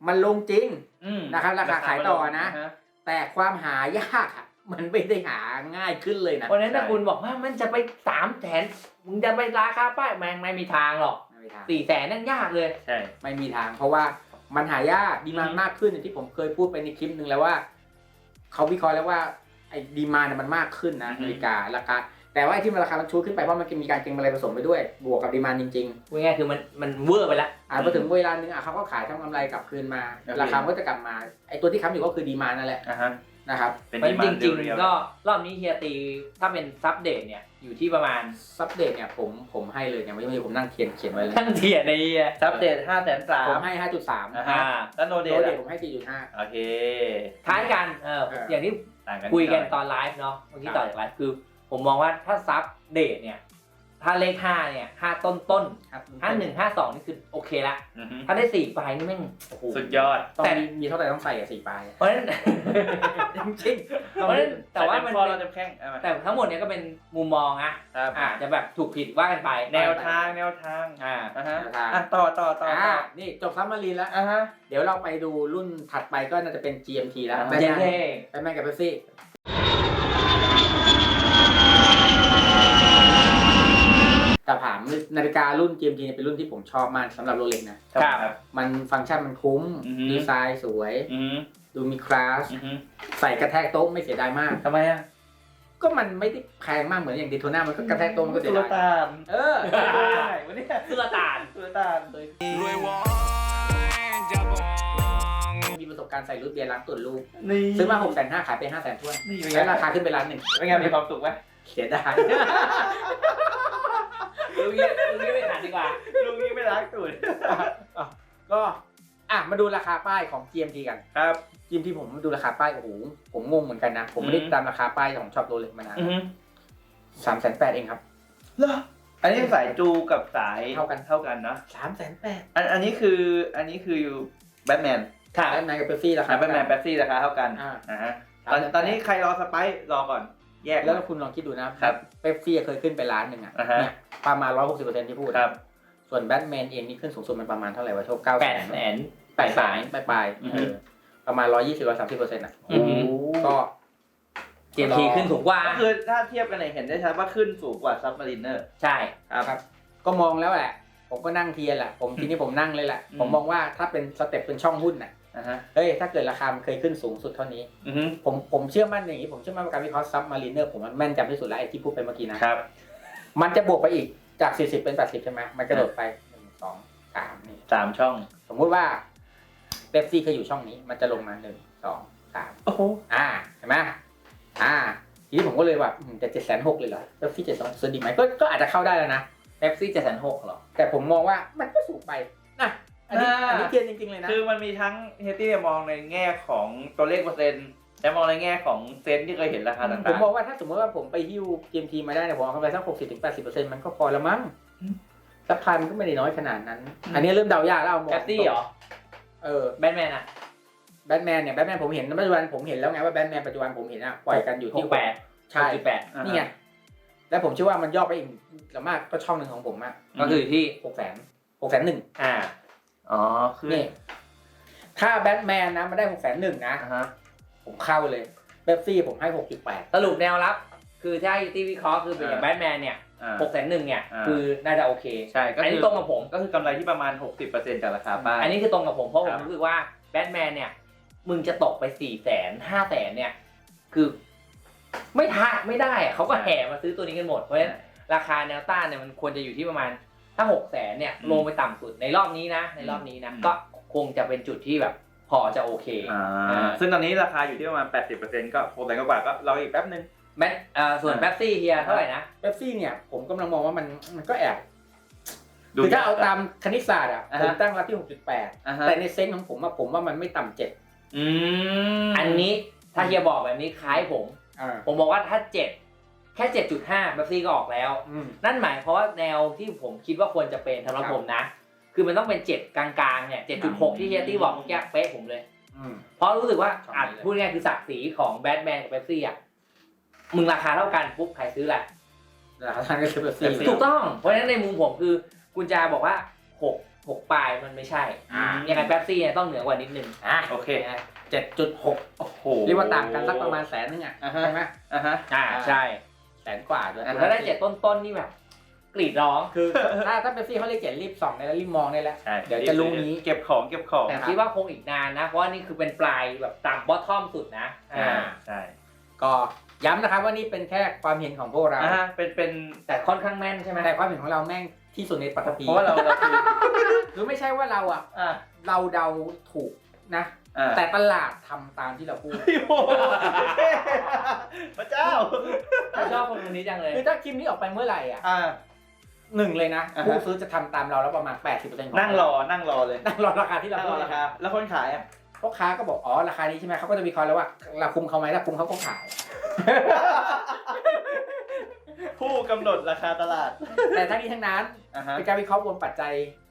Speaker 3: มันลงจริง
Speaker 2: อืม
Speaker 3: นะครับราคาขายต่อนะ
Speaker 2: ฮ
Speaker 3: แต่ความหายากอะมันไม่ได้หาง่ายขึ้นเลยนะ
Speaker 1: เพราะฉะนั้นถ้า
Speaker 2: ใช่
Speaker 1: คุณบอกว่ามันจะไปสามแสนมึงจะไปราคาป้ายแมงไม่มีทางหรอก
Speaker 3: ไม่มีทาง
Speaker 1: สี่แสนนั่นยากเลย
Speaker 2: ใช่
Speaker 3: ไม่มีทาง เพราะว่ามันหายากดีมาน
Speaker 2: อืม
Speaker 3: มากขึ้นอย่างที่ผมเคยพูดไปในคลิปหนึ่งแล้วว่าเขาวิเคราะห์แล้วว่าไอ้ดีมานมันมากขึ้นนะนาฬิการาคา แต่ว่าไอ้ที่มันราคามันชูขึ้นไปเพราะมันมีการเก็งอะไรผสมไปด้วย บวกกับดีมานจริงๆ
Speaker 1: พูดง่ายๆคือมันมันเวอร์ไปแล้ว
Speaker 3: อ่าพอถึงเวลานึงอะเขาก็ขายทำกำไรกลับคืนมาราคามันก็จะกลับมาไอ้ตัวที่ค้ำอยู่ก็คือดีมานนั่นแหละ
Speaker 2: อะฮะ
Speaker 3: นะครับ
Speaker 2: เป็น
Speaker 1: เพราะ
Speaker 2: ดีมา
Speaker 1: จ
Speaker 2: น
Speaker 1: ริง
Speaker 2: เรียว
Speaker 1: ๆก็รอบนี้เฮียตีถ้าเป็นซับเดทเนี่ยอยู่ที่ประมาณ
Speaker 3: ซับเดตเนี่ยผมผมให้เลยเนี่ยไม่ใช่ผมนั่งเขียนเขียนไว้เลย
Speaker 1: ทั้งเทียในเฮีย
Speaker 2: ๆซับเดทห้าแสนสาม
Speaker 3: ผมให้ 5.3
Speaker 2: นะ
Speaker 3: นะ
Speaker 2: ฮะ
Speaker 1: อ่า
Speaker 2: แล้วโนเด
Speaker 3: โด
Speaker 2: ท
Speaker 3: เดตผมให้ 4.5
Speaker 2: โอเค
Speaker 1: ท้ายกันเออ
Speaker 3: เออ
Speaker 1: อ
Speaker 3: อ
Speaker 1: ย่างที่
Speaker 2: ต่างกัน
Speaker 1: คุยกัน
Speaker 2: ห
Speaker 1: ต
Speaker 2: อ
Speaker 1: อนไลฟ์เนาะเมื่อกี้
Speaker 3: ครับ
Speaker 1: ต่อจากไลฟ์คือ ผมมองว่าถ้าซับเดทเนี่ย ถ้าเลขห้าเนี่ยห้าต้นต้น
Speaker 3: ครับ
Speaker 1: ห้าหนึ่งห้าสองนี่คือโอเคละ
Speaker 2: อือฮึ
Speaker 1: ถ้าได้สี่ปลายนี่แม่งโอ้โห
Speaker 2: สุดยอด
Speaker 3: ต้อง
Speaker 1: แต่
Speaker 3: มีมีเท่าไหร่ต้องใส่อะสี่ปลายอะ
Speaker 1: เพราะฉะนั้น
Speaker 3: จริง
Speaker 1: เพราะฉะนั้นแต่ว่ามัน
Speaker 2: พอ
Speaker 1: เป็
Speaker 2: เรา
Speaker 1: น
Speaker 2: จะแข่งเอามา
Speaker 1: แต่ทั้งหมดเนี่ยก็เป็นมุมมองนะครับอาจจะแบบถูกผิดว่ากันไป
Speaker 2: แนวทางแนวทาง
Speaker 1: อ่า
Speaker 2: อะฮะ
Speaker 3: แนวทาง
Speaker 2: อะต่อต่อต่อต่
Speaker 3: อ่า
Speaker 2: อ
Speaker 3: นี่จบซับมารีนแล้ว
Speaker 2: อะฮะ
Speaker 3: เดี๋ยวเราไปดูรุ่นถัดไปก็น่าจะเป็น GMT แล้ว
Speaker 2: อ่า
Speaker 3: แบท
Speaker 1: เจ
Speaker 3: แมน
Speaker 1: เท่
Speaker 3: แบทแมนกับเบปซี่ แต่ถามนาฬิการุ่น GMT เนี่ยเป็นรุ่นที่ผมชอบมากสำหรับโรเล็กนะ
Speaker 2: ครับ
Speaker 3: มันฟังก์ชันมันคุ้ม
Speaker 2: อือฮึ
Speaker 3: ดีไซน์สวย
Speaker 2: อือฮึ
Speaker 3: ดูมีคลาส
Speaker 2: อือฮึ
Speaker 3: ใส่กระแทกโต๊ะไม่เสียดายมาก
Speaker 2: ทำไมอะ
Speaker 3: ก็มันไม่ได้แพงมากเหมือนอย่างดิโทน่ามันก็กระแทกโต๊ะมันก็เสีย
Speaker 2: ตุล
Speaker 3: ดาย
Speaker 2: ตาน
Speaker 3: เออ
Speaker 2: ได้วันนี้
Speaker 1: เสื้อตาล
Speaker 2: ตุลตาน
Speaker 3: มีประสบการณ์ใส่รูปเบียร์ล้างตุ่นลูก
Speaker 2: นี่
Speaker 3: ซื้อมาหกแสนห้าขายไปห้าแสนท้วน
Speaker 2: นี่เป็นไง
Speaker 3: แล้วราคาขึ้นไปล้านหนึ่ง
Speaker 2: เป็นไงมีความสุขไหม
Speaker 3: เสียดาย
Speaker 1: ลุงนี้ลุงนี้ไม่ขัดดีกว่า
Speaker 2: ลุงนี้ไม่รักตูด
Speaker 3: ก็อะมาดูราคาป้ายของ GMT กัน
Speaker 2: ครับ
Speaker 3: GMT ผมดูราคาป้ายโอ้โหผมงงเหมือนกันนะ ผมไม่ได้
Speaker 2: อืม
Speaker 3: ตามราคาป้ายของช็อปโรเล็กมานาน
Speaker 2: อือฮึ
Speaker 3: สามแสนแปดเองครับ
Speaker 2: เหรออันนี้สายจูกับสาย
Speaker 3: เท่ากัน
Speaker 2: เท่ากันเนาะ
Speaker 3: สามแสนแปด
Speaker 2: อันอันนี้คืออันนี้คือแบทแมน
Speaker 1: ค่ะ
Speaker 3: แบทแมนกับเบปซี่ราคา
Speaker 2: แบทแมนแป๊บซี่ราคาเท่ากัน
Speaker 3: อ่า
Speaker 2: อ่าฮะตอนตอนนี้ใครรอสไปซ์รอก่อน แยก
Speaker 3: แล้วคุณลองคิดดูนะ ครับเบปซี่เคยขึ้นไปล้านหนึ่งอะ
Speaker 2: อ่าฮะ
Speaker 3: เนี่ยประมาณร้อยหกสิบเปอร์เซ็นต์ที่พูด
Speaker 2: ครับ
Speaker 3: ส่วนแบทแมนเองนี่ขึ้นสูงสุดมันประมาณเท่าไหร่วะโชคเก้า
Speaker 1: แปดแสน
Speaker 3: แปดสายปลายปลาย
Speaker 2: อือ
Speaker 3: เอ
Speaker 2: ฮึ
Speaker 3: อประมาณร้อยยี่สิบร้อยสามสิบเปอร์เซ็นต์อะ
Speaker 1: อือฮึ
Speaker 3: ก็
Speaker 1: เจมทีขึ้นสูงกว่า
Speaker 2: ก็คือถ้าเทียบกันเนี่ยเห็นได้ชัดว่าขึ้นสูงกว่าซับมารีเนอร์
Speaker 1: ใช่
Speaker 2: ครับ
Speaker 3: ก็มองแล้วแหละ ผมก็นั่งเทียนแหละ ผมทีนี้ผมนั่งเลยแหละ
Speaker 2: อืม
Speaker 3: ผมมองว่าถ้าเป็นสเต็ปเป็นช่องหุ้นน่ะ
Speaker 2: อ่าฮะ
Speaker 3: เฮ้ยถ้าเกิดราคามันเคยขึ้นสูงสุดเท่านี้
Speaker 2: อือฮึ
Speaker 3: ผมผมเชื่อมั่นอย่างนี้ผมเชื่อมั่นว่าการวิเคราะห์ซับมารีเนอร์ผมมันแม่นจำที่สุดแล้วไอ้ที่พูดไปเมื่อกี้นะ
Speaker 2: ครับ
Speaker 3: มันจะบวกไปอีกจาก 40 เป็น 80 ใช่ไหมมันกระโดดไปหนึ่งสองสามนี่
Speaker 2: สามช่อง
Speaker 3: สมมุติว่าเบปซี่เคยอยู่ช่องนี้มันจะลงมาหนึ่งสองสาม
Speaker 2: โอ้โห
Speaker 3: อ่าเห็นไหมอ่าทีนี้ผมก็เลยแบบอืมแต่เจ็ดแสนหกเลยเหรอเบปซี่เจ็ดสองซื้อดีไหมก็ก็อาจจะเข้าได้แล้วนะ
Speaker 1: เอฟซี่เจ็ดแสนหกหรอ
Speaker 3: แต่ผมมองว่ามันก็สูงไปนะ อันนี้อันนี้เทียนจริงๆเลยนะ
Speaker 2: คือมันมีทั้งเฮตี้มองในแง่ของตัวเลขเปอร์เซ็นต์แต่มองในแง่ของเซนส์ที่เคยเห็นราคาต่างๆ
Speaker 3: ผมมองว่าถ้าสมมติว่าผมไปฮิ้ว GMT มาได้เนี่ยผมเอากำไรสักหกสิบถึงแปดสิบเปอร์เซ็นต์มันก็พอละมั้ง
Speaker 2: อืม
Speaker 3: สัพพลายมันก็ไม่ได้น้อยขนาดนั้น
Speaker 2: อืม
Speaker 3: อันนี้เริ่มเดายากแล้วเอามอง
Speaker 1: แคปซี่เหรอ
Speaker 3: เออ
Speaker 1: แบทแมนอะ
Speaker 3: แบทแมนเนี่ยแบทแมนผมเห็นปัจจุบันผมเห็นแล้วไงว่าแบทแมนปัจจุบันผมเห็นอะปล่อยกันอยู่
Speaker 1: ห
Speaker 3: ที่
Speaker 1: กแปด
Speaker 3: ใช่
Speaker 1: จุดแปด
Speaker 2: อ่าฮะ
Speaker 3: นี่ไงแล้วผมเชื่อว่ามันย่อไปอีกสามารถก็ช่องหนึ่งของผมอะ
Speaker 1: ก็คือที่
Speaker 3: หกแสนหกแสนหนึ่ง
Speaker 1: อ่า
Speaker 2: อ๋อคือ
Speaker 3: นี่ถ้าแบทแมนนะมันได้หกแสนหนึ่งนะ
Speaker 2: อ่าฮะ
Speaker 3: ผมเข้าเลยเบปซี่ผมให้หกจุดแปด
Speaker 1: สรุปแนวรับ คือถ้าที่วิเคราะห์คือเป็นอย่างแบทแมนเนี่ย
Speaker 2: อ่า
Speaker 1: หกแสนหนึ่งเนี่ย
Speaker 2: อ่า
Speaker 1: คือน่าจะโอเค
Speaker 2: ใช่ก็
Speaker 1: อัน
Speaker 2: คื
Speaker 1: นี้
Speaker 2: อ
Speaker 1: ตรงกับผม
Speaker 2: ก็คือกำไรที่ประมาณ 60%จากราคาป้าย
Speaker 1: อันนี้คือตรงกับผมเพราะผ
Speaker 2: ครั
Speaker 1: ม
Speaker 2: บ
Speaker 1: รู้สึกว่าแบทแมนเนี่ย มึงจะตกไปสี่แสนห้าแสนเนี่ย คือ ไม่ทักไม่ได้อะเขาก็แห่มาซื้อตัวนี้กันหมดเพราะฉะนั้นราคาแนวต้านเนี่ยมันควรจะอยู่ที่ประมาณ ถ้าหกแสนเนี่ยลงไปต่ำสุดในรอบนี้นะ ในรอบนี้นะ ก็คงจะเป็นจุดที่แบบพอจะโอเค
Speaker 2: อ่า
Speaker 1: อ่า
Speaker 2: ซึ่งตอนนี้ราคาอยู่ที่ประมาณ 80%ก็โคแบงก์กว่าก็รออีกแป๊บนึง
Speaker 1: แมทอ่าส่วน
Speaker 2: อ่า
Speaker 1: แป๊บซี่เฮียเท่าไหร่นะ
Speaker 3: เบปซี่เนี่ยผมกำลังมองว่ามันมันก็แอบ
Speaker 2: ดู
Speaker 3: คือถ้าเอา
Speaker 2: ยกะ
Speaker 3: ตามคณิตศาสตร์อะ
Speaker 2: อ่า
Speaker 3: ผ
Speaker 2: ฮะ
Speaker 3: มตั้งรับที่ 6.8
Speaker 2: อ่าฮะ
Speaker 3: แต่ในเซนส์ของผมอะผมว่ามันไม่ต่ำเจ็ด
Speaker 2: อืม
Speaker 1: อันนี้ถ้าเฮียบอกแบบนี้คล้ายผม
Speaker 3: อ่า
Speaker 1: ผมบอกว่าถ้าเจ็ด แค่เจ็ดจุดห้าแป๊บซี่ก็ออกแล้ว
Speaker 3: อืม
Speaker 1: นั่นหมายความว่าแนวที่ผมคิดว่าควรจะเป็นสำหรับ
Speaker 3: ครับ
Speaker 1: ผมนะ คือมันต้องเป็นเจ็ดกลางๆเนี่ยเจ็ดจุดหกที่เฮียตี้บอกเมื่อกี้เป๊ะผมเลย
Speaker 3: อืม
Speaker 1: เพราะรู้สึกว่า
Speaker 3: ชอบ
Speaker 1: อาจ
Speaker 3: นี้เลย
Speaker 1: พูดง่ายๆคือศักดิ์ศรีของแบทแมนกับเป๊ปซี่อะมึงราคาเท่ากันปุ๊บใครซื้อแหละ
Speaker 3: ราคาทางก็คือเบปซี่
Speaker 2: Pepsi
Speaker 1: ถูกต้อง เพราะฉะนั้นในมุมผมคือกุญจาบอกว่าหกหกปลายมันไม่ใช่
Speaker 3: อ่า
Speaker 1: ยังไงเป๊ปซี่เนี่ยต้องเหนือกว่านิดนึง
Speaker 3: อะ
Speaker 2: โอเค
Speaker 3: เจ็ดจุดหก
Speaker 2: โอ้โห
Speaker 3: เรียกว่าต่างกันสักประมาณแสนนึงอะ
Speaker 2: อ่าฮะ
Speaker 3: ใช่ไหม
Speaker 2: อ่าฮะ
Speaker 1: อ่าใช่
Speaker 3: แสนกว่าด้วย
Speaker 2: อ่าฮะ
Speaker 1: ถ้าได้เจ็ดต้นๆนี่แบบกรีดร้อง
Speaker 3: คือถ้าถ้าเบปซี่เขาเรียกเจ็ดรีบส่องได้แล้วรีบมองได้แล้ว
Speaker 2: ใช่
Speaker 3: เดี๋ยวจะรู้นี้
Speaker 2: เก็บของเก็บของ
Speaker 1: แต่คิดว่าคงอีกนานนะ เพราะว่านี่คือเป็นปลายแบบต่ำบอททอมสุดนะ
Speaker 2: อ่า
Speaker 1: อ่า
Speaker 2: ใช่
Speaker 3: ก็ย้ำนะครับว่านี่เป็นแค่ความเห็นของพวกเรา
Speaker 2: อ่าฮะเป็นเป็น
Speaker 1: แต่ค่อนข้างแม่นใช่ไหม
Speaker 3: แต่ความเห็นของเราแม่งที่สุดในปัตตภี
Speaker 2: เพราะว่าเราเราคือ
Speaker 3: คือไม่ใช่ว่าเราอะ
Speaker 2: อ่า
Speaker 3: เราเดาถูกนะ
Speaker 2: อ่า
Speaker 3: แต่ตลาดทำตามที่เราพูด
Speaker 2: โอ้โหพระเจ้า
Speaker 1: ผมชอบคนคนนี้จังเลย
Speaker 3: คือถ้าคลิปนี้ออกไปเมื่อไหร่อะ
Speaker 2: อ่า
Speaker 3: หนึ่งเลยนะ
Speaker 2: อ่าฮะ
Speaker 3: ผู้ซื้อจะทำตามเราแล้วประมาณ 80%ของ
Speaker 2: นั่งรอ นั่งรอเลย
Speaker 3: นั่งรอราคาที่เรา
Speaker 2: นั่งร
Speaker 3: พู
Speaker 2: อ
Speaker 3: ด
Speaker 2: ราคาแล้วคนขายอะ
Speaker 3: พ่อค้าก็บอกอ๋อราคานี้ใช่ไหมเขาก็จะวิเคราะห์แล้วว่าเราคุมเขาไหมถ้าคุมเขาก็ขาย
Speaker 2: ผู้กำหนดราคาตลาด
Speaker 3: แต่ทั้งนี้ทั้งนั้น
Speaker 2: อ่าฮะ
Speaker 3: เป็นการวิเคราะห์บนปัจจัยแบบ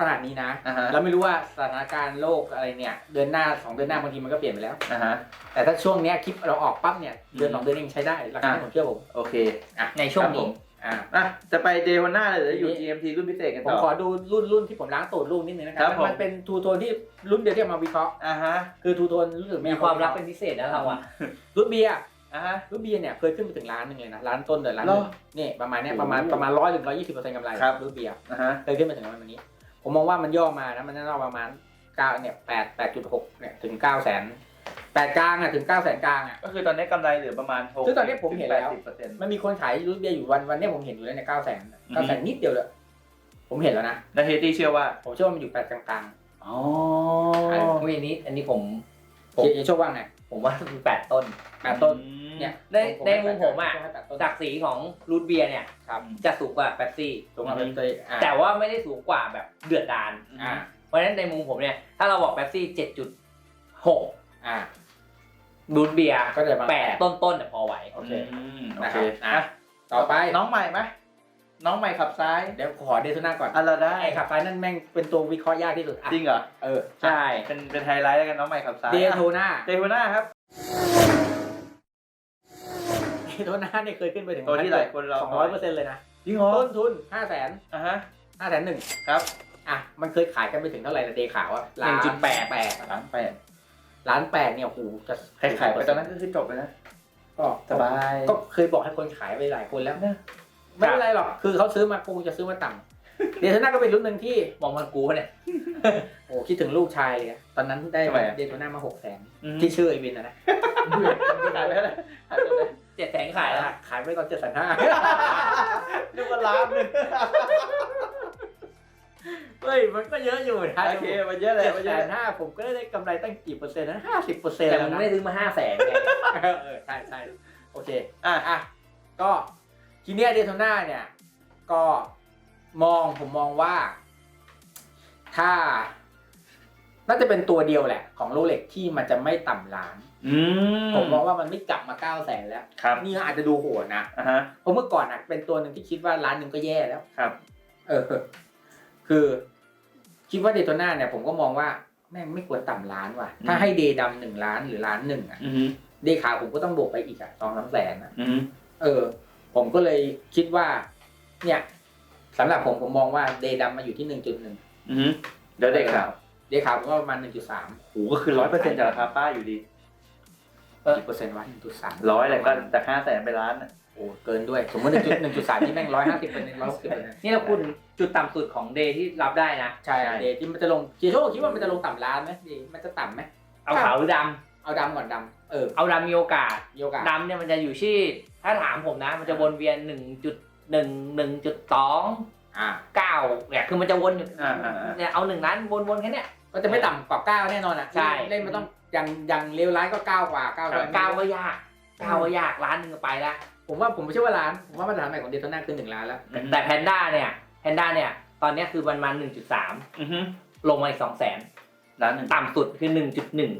Speaker 3: ขนาดนี้นะ
Speaker 2: อ่าฮะ
Speaker 3: แล้วไม่รู้ว่าสถานการณ์โลกอะไรเนี่ย เดือนหน้าสองเดือนหน้าบางทีมันก็เปลี่ยนไปแล้ว
Speaker 2: อ่าฮะ
Speaker 3: แต่ถ้าช่วงเนี้ยคลิปเราออกปั๊บเนี่ยเดือน
Speaker 2: อืม
Speaker 3: สองเดือนเองใช้ได้ราคา
Speaker 2: อะ
Speaker 3: ผมเชื่อผม
Speaker 2: โอเค
Speaker 1: ในช่วง
Speaker 2: ครับผ
Speaker 1: นี้
Speaker 2: ม
Speaker 3: อ่า
Speaker 2: อะจะไปเดย์วันหน้าเลยหรืออยู่
Speaker 3: ทีนี้
Speaker 2: GMT รุ่นพิเศษกัน
Speaker 3: ผม
Speaker 2: ต่อ
Speaker 3: ขอดูรุ่นรุ่นที่ผมล้างตูดลูกนิดนึงนะค
Speaker 2: ครั
Speaker 3: รับบ
Speaker 2: ผม
Speaker 3: มันเป็นทูโทนที่รุ่นเดียวที่เอามาวิเคราะห์
Speaker 2: อ่าฮะ
Speaker 3: คือทูโทนรู้สึกไมีเอ
Speaker 1: ความลับ
Speaker 3: วิ
Speaker 1: เป็
Speaker 3: เะ
Speaker 1: นพิเศษนะเราอะ
Speaker 3: รุ่นเบียร์
Speaker 2: อ่าฮะ
Speaker 3: รุ่นเบียร์เนี่ยเคยขึ้นไปถึงล้านหนึ่งเลยนะล้านต้นเลยล้าน
Speaker 2: เหร
Speaker 3: ห
Speaker 2: อ
Speaker 3: นึ่งนี่ประมาณเนี้ย
Speaker 2: โอ้
Speaker 3: ประมาณประมาณร้อยถึงร้อยยี่สิบเปอร์เซ็นต์กำไร
Speaker 2: ครับ
Speaker 3: รุ่นเบียร์
Speaker 2: อ่าฮะ
Speaker 3: เคยขึ้นไปถึงประมาณนี้ ผมมองว่ามันย่อมานะมันน่าจะประมาณเก้าเนี่ยแปดแปดจุดหกเนี่ยถึงเก้าแสนแปดกลางอะถึงเก้าแสนกลางอะ
Speaker 2: ก็คือตอนนี้กำไรเหลือประมาณ6
Speaker 3: ซึ่งตอนนี้ผมเห็นแล้ว
Speaker 2: สิบเปอร์เซ็นต์
Speaker 3: มันมีคนขายรุ่นเบียร์อยู่วันวันเนี้ยผมเห็นอยู่แล้วเนี่ยเก้าแสนเก้าแสนนิดเดียวเลยผมเห็นแล้วนะ
Speaker 2: แล้วเฮตี้เชื่อว่า
Speaker 3: ผมเชื่อว่ามันอยู่แปดกลาง
Speaker 2: อ๋อ
Speaker 1: อุ้ยอันนี้อันนี้ผม
Speaker 3: ๆเฮียเฮียโชคว่าไง
Speaker 1: ผมว่าคือแปดต้น
Speaker 3: แปดต้น เนี่ย
Speaker 1: ในในมุมผมอะ
Speaker 3: ให้แปดต้น
Speaker 1: จากสีของรูทเบียร์เนี่ย
Speaker 3: ครับ
Speaker 1: จะสูงกว่าแป๊บซี่
Speaker 3: ตรงนั้นเป็นตัวอ่า
Speaker 1: แต่ว่าไม่ได้สูงกว่าแบบเดือดดาน
Speaker 3: อ่า
Speaker 1: เพราะฉะนั้นในมุมผมเนี่ยถ้าเราบอกแป๊บซี่เจ็ดจุดหก
Speaker 3: อ่า
Speaker 1: รูทเบียร์
Speaker 3: ก็จะมา
Speaker 1: แปดต้นต้นๆเนี่ยพอไหว
Speaker 3: โอเค
Speaker 2: อืมโอ
Speaker 3: นะ
Speaker 2: เค
Speaker 3: ครับอะ
Speaker 2: อะ
Speaker 3: ต่อไป
Speaker 2: น้องใหม่ไหมน้องใหม่ขับซ้าย
Speaker 3: เดี๋ยวขอเดทูน่าก่อน
Speaker 2: อะเราได้
Speaker 3: ไอ้ขับซ้ายนั่นแม่งเป็นตัววิเคราะห์ยากที่สุดอะ
Speaker 2: จริงเหรอ
Speaker 3: เออ
Speaker 1: ใช่
Speaker 2: เป็นเป็นไฮไลท์แล้วกันน้องใหม่ขับซ้าย
Speaker 3: เดโทน่า
Speaker 2: เดย์วันหน้าครับ
Speaker 3: เด โทน่าเนี่ยเคยขึ้นไปถึง
Speaker 2: ตัวที่หลายคนเรา
Speaker 3: สองร้อยเปอร์เซ็นต์เลยนะ
Speaker 2: จริงเหรอ
Speaker 3: ต้นทุนห้าแสน
Speaker 2: อะฮะ
Speaker 3: ห้าแสนหนึ่ง
Speaker 2: ครับ
Speaker 3: อะมันเคยขายกันไปถึงเท่าไหร่นะเดขาวอะ
Speaker 1: หนึ่งจุดแปด
Speaker 3: แปด
Speaker 2: ล้านแปด
Speaker 3: ล้านแปดเนี่ยโอ้โหจะ
Speaker 2: ใครขายไปตอนนั้นก็คือจบเลยนะ
Speaker 3: ก็
Speaker 2: สบาย
Speaker 3: ก็เคยบอกให้คนขายไปหลายคนแล้วนะไม่เป็นไรหรอกคือเขาซื้อมาคงจะซื้อมาต่ำเดโทน่าก็เป็นรุ่นหนึ่งที่
Speaker 1: มองมันกูปะเนี่ย
Speaker 3: โอ้คิดถึงลูกชายเลยอะตอนนั้นได้
Speaker 2: ทำไมอะ
Speaker 3: เดโทน่ามาหกแสน
Speaker 2: อืม
Speaker 3: ที่ชื่อไอวินนะนะ
Speaker 2: ขายไปแล้วขายไปแล้ว
Speaker 1: เจ็ดแสนขายแล้ว
Speaker 3: ขายไปตอนเจ็ดแสนห้า
Speaker 2: นึกว่าล้านหนึง
Speaker 3: เฮ้ยมันก็เยอะอยู่นะ
Speaker 2: โอเคมันเยอะเลย
Speaker 3: เจ็ด
Speaker 2: มัน
Speaker 3: แส
Speaker 2: เยอะ
Speaker 3: นห้าผมก็ได้กำไรตั้งกี่เปอร์เซ็นต์นะห้าสิบเปอร์เซ็นต์
Speaker 1: แต่
Speaker 3: แล้
Speaker 1: มั
Speaker 3: วนนะ
Speaker 1: ไม่ได้ซื้อมาห้าแสนไง
Speaker 3: เออใช่ใช่โอเค
Speaker 2: อะ
Speaker 3: อะก็ทีเนี้ยเดโทน่าเนี่ยก็มองผมมองว่า ถ้า น่าจะเป็นตัวเดียวแหละ ของโรเล็กที่มันจะไม่ต่ำล้าน
Speaker 2: อืม
Speaker 3: ผมมองว่ามันไม่กลับมาเก้าแสนแล้ว
Speaker 2: ครับ
Speaker 3: นี่อาจจะดูโหดนะ
Speaker 2: อะฮะ
Speaker 3: เพราะเมื่อก่อนอะเป็นตัวหนึ่งที่คิดว่าล้านหนึ่งก็แย่แล้ว
Speaker 2: ครับ
Speaker 3: เออ คือคิดว่าเดโทน่าเนี่ยผมก็มองว่าแม่งไม่ควรต่ำล้านว่ะ ถ้าให้เดย์ดำหนึ่งล้านหรือล้านหนึ่งอะ
Speaker 2: อืม
Speaker 3: เดย์ขาวผมก็ต้องบวกไปอีกอะสองสามแสนอะ
Speaker 2: อืม
Speaker 3: เออ ผมก็เลยคิดว่า เนี่ยสำหรับผมผมมองว่าเดย์ดำมาอยู่ที่หนึ่งจุดหนึ่ง
Speaker 2: อืมเดี๋ยวเด็กข่าว
Speaker 3: เดย์ขาวผมก็ประมาณหนึ่งจุดสาม
Speaker 2: โหก็คือร้อยเปอร์เซ็นต์จากราคาป้ายอยู่ดี
Speaker 3: กี่เปอร์เซ็นต์วะหนึ่งจุดสาม
Speaker 2: ร้อยเลยก็จากห้าแสนไปล้านน่ะ
Speaker 3: โอ้เกินด้วย สมมติหนึ่งจุดหนึ่งจุดสามที่แม่งร้อยห้าสิบเป็นร้อยหกสิบเป็น
Speaker 1: นี่เราพูดถึงจุดต่ำสุดของเดย์ที่รับได้นะ
Speaker 3: ใช่เดย์ที่มันจะลงเจโชคิดว่ามันจะลงต่ำล้านไหมเดย์มันจะต่ำไหม
Speaker 1: เอาขาวหรือด
Speaker 3: เอาดำก่อนดำเออำ
Speaker 1: เอาดำมีโอกาส
Speaker 3: โยกา
Speaker 1: ดำเนี่ยมันจะอยู่ที่ถ้าถามผมนะ มันจะวนเวียนหนึ่งจุดหนึ่งหนึ่งจุดสอง
Speaker 3: อ่า
Speaker 1: เก้าเนี่ยคือมันจะวนอยู่
Speaker 2: อ่าอ่าอ่า
Speaker 1: เนี่ยเอาหนึ่งล้านวนๆแค่เนี้ย
Speaker 3: ก็จะไม่ต่ำกว่าเก้าแน่นอนอะ
Speaker 1: ใช่
Speaker 3: เล่นมันต้อง ยังยังเลวร้ายก็เก้ากว่าเก้า
Speaker 2: ครับ
Speaker 1: เก้าก็ยากเก้าก็ยากล้านหนึ่งก็ไปแล้ว
Speaker 3: ผมว่าผมไม่ใช่ว่าล้านผมว่ามาตรฐานใหม่ของเดโทน่าคือหนึ่งล้านแล้ว
Speaker 1: แต่แพนด้าเนี่ยแพนด้าเนี่ยตอนเนี้ยคือมันมาหนึ่งจุดสาม
Speaker 2: อือฮึ
Speaker 1: ลงมาอีกสองแสน
Speaker 2: ล้านหนึ่ง
Speaker 1: ต่ำสุดคือหนึ่งจุดหนึ่ง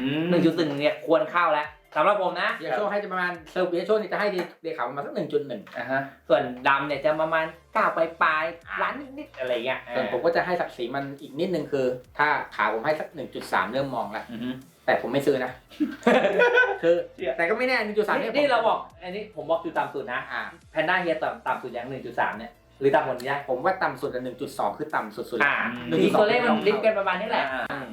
Speaker 2: อืม
Speaker 1: หนึ่งจุดหนึ่งเนี่ยควรเข้าแล้วสำหรับผมนะ
Speaker 3: เดียโชให้จะประมาณเซอร์เบียโชนี่จะให้เดเดขาวประมาณสักหนึ่งจุดหนึ่ง
Speaker 2: อะฮะ
Speaker 1: ส่วนดำเนี่ยจะประมาณเก้าปลายปลาย
Speaker 3: อ่า
Speaker 1: ล้านนิดๆอะไรเงี้ย
Speaker 3: ส่วนผมก็จะให้ศักดิ์ศรีมันอีกนิดนึงคือ ถ้าขาวผมให้สักหนึ่งจุดสามเริ่มมองแล้ว
Speaker 2: อือฮึ
Speaker 3: แต่ผมไม่ซื้อนะ คือ
Speaker 2: เชี่ย
Speaker 3: แต่ก็ไม่แน่หนึ่งจุดสาม
Speaker 1: นี่
Speaker 3: เนี่ย
Speaker 1: นี่เราบอกอันนี้ผมบอกจุดต่ำสุดนะ
Speaker 3: อ่า
Speaker 1: แพนด้าเฮียต่ำต่ำสุดอย่างหนึ่งจุดสามเนี่ยหรือต่ำกว่านี้ได้
Speaker 3: ผมว่าต่ำสุดหนึ่งจุดสองคือต่ำสุดๆ
Speaker 1: อ่า
Speaker 3: หนึ่ง
Speaker 1: ที
Speaker 3: จุดสอง
Speaker 1: ตัวเลขมันลิฟต์กันประมาณนี้แหละ
Speaker 2: อ่า
Speaker 1: อืม